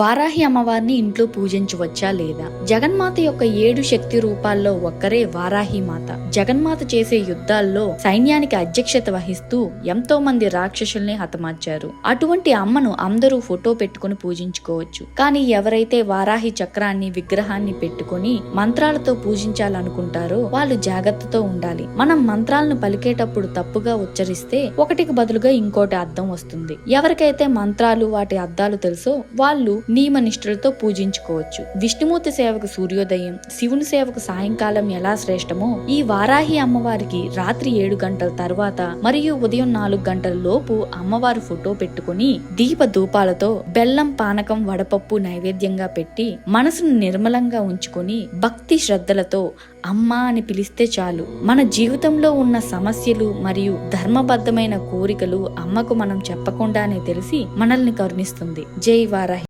వారాహి అమ్మవారిని ఇంట్లో పూజించవచ్చా లేదా? జగన్మాత యొక్క ఏడు శక్తి రూపాల్లో ఒక్కరే వారాహి మాత. జగన్మాత చేసే యుద్ధాల్లో సైన్యానికి అధ్యక్షత వహిస్తూ ఎంతో మంది రాక్షసుల్ని హతమార్చారు. అటువంటి అమ్మను అందరూ ఫోటో పెట్టుకుని పూజించుకోవచ్చు. కానీ ఎవరైతే వారాహి చక్రాన్ని విగ్రహాన్ని పెట్టుకొని మంత్రాలతో పూజించాలనుకుంటారో వాళ్ళు జాగ్రత్తతో ఉండాలి. మనం మంత్రాలను పలికేటప్పుడు తప్పుగా ఉచ్చరిస్తే ఒకటికి బదులుగా ఇంకోటి అర్థం వస్తుంది. ఎవరికైతే మంత్రాలు వాటి అర్థాలు తెలుసో వాళ్ళు నియమనిష్ఠులతో పూజించుకోవచ్చు. విష్ణుమూర్తి సేవకు సూర్యోదయం శివుని సేవకు సాయంకాలం ఎలా శ్రేష్టమో ఈ వారాహి అమ్మవారికి రాత్రి ఏడు గంటల తర్వాత మరియు ఉదయం నాలుగు గంటల లోపు అమ్మవారు ఫోటో పెట్టుకుని దీప ధూపాలతో బెల్లం పానకం వడపప్పు నైవేద్యంగా పెట్టి మనసును నిర్మలంగా ఉంచుకొని భక్తి శ్రద్ధలతో అమ్మా అని పిలిస్తే చాలు. మన జీవితంలో ఉన్న సమస్యలు మరియు ధర్మబద్ధమైన కోరికలు అమ్మకు మనం చెప్పకుండానే తెలిసి మనల్ని కరుణిస్తుంది. జై వారాహి.